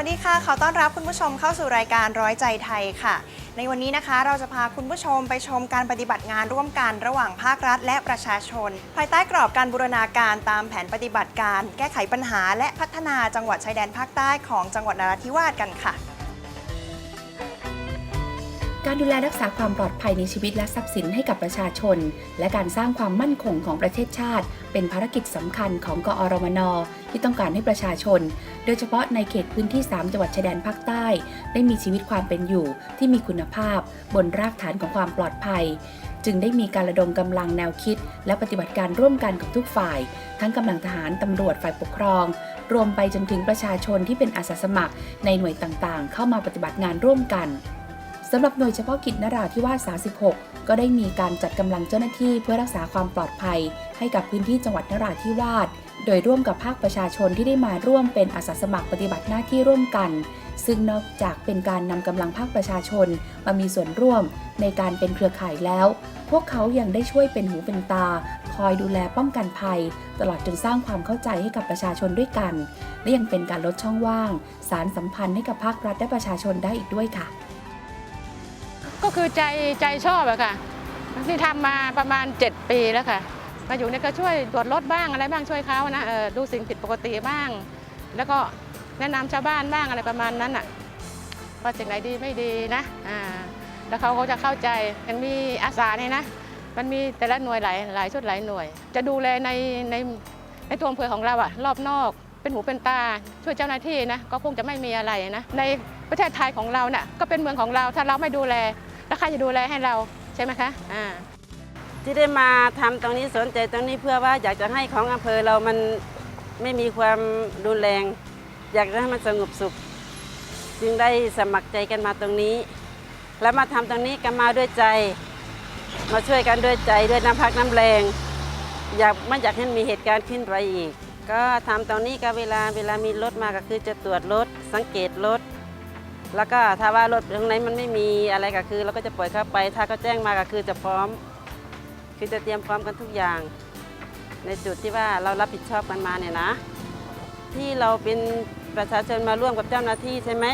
วัสดีค่ะ ขอต้อนรับคุณผู้ชมเข้าสู่รายการร้อยใจไทยค่ะ ในวันนี้นะคะเราจะพาคุณผู้ชมไปชมการปฏิบัติงานร่วมกันระหว่างภาครัฐ และประชาชน ภายใต้กรอบการบูรณาการตามแผนปฏิบัติการ แก้ไขปัญหา และพัฒนาจังหวัดชายแดนภาคใต้ของจังหวัดนราธิวาสกันค่ะ การดูแลรักษาความปลอดภัยในชีวิตและทรัพย์สินให้กับประชาชน และการสร้างความมั่นคงของประเทศชาติ เป็นภารกิจสำคัญของกอรมน ที่ต้องการให้ประชาชน โดยเฉพาะในเขตพื้นที่ 3 จังหวัดชายแดนภาคใต้ ได้มีชีวิตความเป็นอยู่ที่มีคุณภาพ บนรากฐานของความปลอดภัย จึงได้มีการระดมกำลังแนวคิด และปฏิบัติการร่วมกันของทุกฝ่าย ทั้งกำลังทหารตำรวจฝ่ายปกครอง รวมไปจนถึงประชาชนที่เป็นอาสาสมัคร ในหน่วยต่างๆ เข้ามาปฏิบัติงานร่วมกัน สำหรับหน่วยเฉพาะกิจนราธิวาส 36 ก็ได้มีการจัดกำลังเจ้าหน้าที่เพื่อรักษาความปลอดภัย ให้กับพื้นที่จังหวัดนราธิวาส โดยร่วมกับภาคประชาชนที่ได้มาร่วมเป็นอาสาสมัครปฏิบัติหน้าที่ร่วมกัน ซึ่งนอกจากเป็นการนำกำลังภาคประชาชน มามีส่วนร่วมในการเป็นเครือข่ายแล้ว พวกเขายังได้ช่วยเป็นหูเป็นตา คอยดูแลป้องกันภัย ตลอดจนสร้างความเข้าใจให้กับประชาชนด้วยกัน และยังเป็นการลดช่องว่าง สารสัมพันธ์ให้กับภาครัฐและประชาชนได้อีกด้วยค่ะ ก็คือใจใจชอบอะค่ะที่ทำมาประมาณ 7 ปีแล้วค่ะมาอยู่เนี่ยก็ช่วยตรวจรถบ้างอะไรบ้างช่วยเขานะดูสิ่งผิดปกติบ้าง แล้วก็แนะนำชาวบ้านบ้างอะไรประมาณนั้นอะว่าสิ่งไหนดีไม่ดีนะอ่าแล้วเขาก็จะเข้าใจยังมีอาสาเนี่ยนะ มันมีแต่ละหน่วยหลายหลายชุดหลายหน่วย จะดูแลในในในตัวอำเภอของเราอะรอบนอกเป็นหูเป็นตาช่วยเจ้าหน้าที่นะก็คงจะไม่มีอะไรนะในประเทศไทยของเราเนี่ยก็เป็นเมืองของเราถ้าเราไม่ดูแล แล้วใครจะดูแลให้เราใช่ไหมคะอ่าที่ได้มาทำตรงนี้สนใจตรงนี้เพื่อว่าอยากจะให้ของอำเภอเรามันไม่มีความรุนแรง อยากจะให้มันสงบสุข จึงได้สมัครใจกันมาตรงนี้ แล้วมาทำตรงนี้กันมาด้วยใจ มาช่วยกันด้วยใจด้วยน้ำพักน้ำแรง อยากไม่อยากให้มีเหตุการณ์ขึ้นไปอีก ก็ทำตรงนี้ก็เวลาเวลามีรถมาก็คือจะตรวจรถสังเกตรถ แล้วก็ถ้าว่ารถตรงไหนมันไม่มีอะไรก็คือ เราก็จะปล่อยเข้าไป ถ้าเขาแจ้งมาก็คือจะพร้อม คือจะเตรียมพร้อมกันทุกอย่าง ในจุดที่ว่าเรารับผิดชอบกันมาเนี่ยนะ ที่เราเป็นประชาชนมาร่วมกับเจ้าหน้าที่ใช่ไหม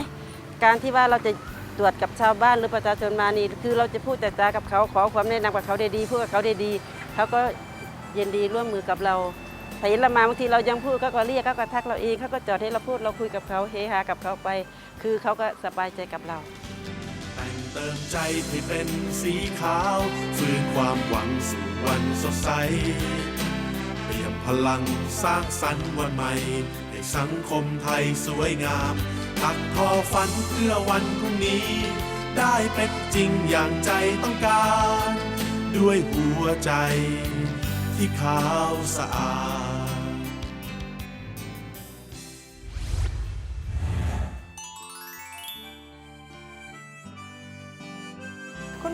การที่ว่าเราจะตรวจกับชาวบ้านหรือประชาชนมานี่คือเราจะพูดแต่จากับเขาขอความแนะนำกับเขาได้ดีพูดกับเขาได้ดีเขาก็เยินดีร่วมมือกับเรา ถ้าเห็นเรามาบางทีเรายังพูดเขาก็เรียกเขาก็ทักเราเองเขาก็จอดให้เราพูดเราคุยกับเขาเฮฮากับเขาไป คือเขาก็สบายใจกับเราแต่งเติมใจให้เป็นสีขาวฟื้นความหวังสู่วันสดใสเปลี่ยนพลังสร้างสรรค์วันใหม่ให้สังคมไทยสวยงามตักทอฝันเพื่อวันพรุ่งนี้ ได้เป็นจริงอย่างใจต้องการ ด้วยหัวใจที่ขาวสะอาด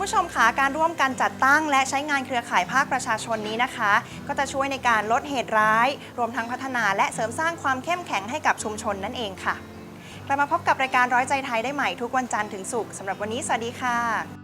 คุณผู้ชมคะการร่วมกันจัดตั้ง และใช้งานเครือข่ายภาคประชาชนนี้นะคะ ก็จะช่วยในการลดเหตุร้าย รวมทั้งพัฒนาและเสริมสร้างความเข้มแข็งให้กับชุมชนนั่นเองค่ะกลับมาพบกับรายการร้อยใจไทยได้ใหม่ทุกวันจันทร์ถึงศุกร์สำหรับวันนี้สวัสดีค่ะ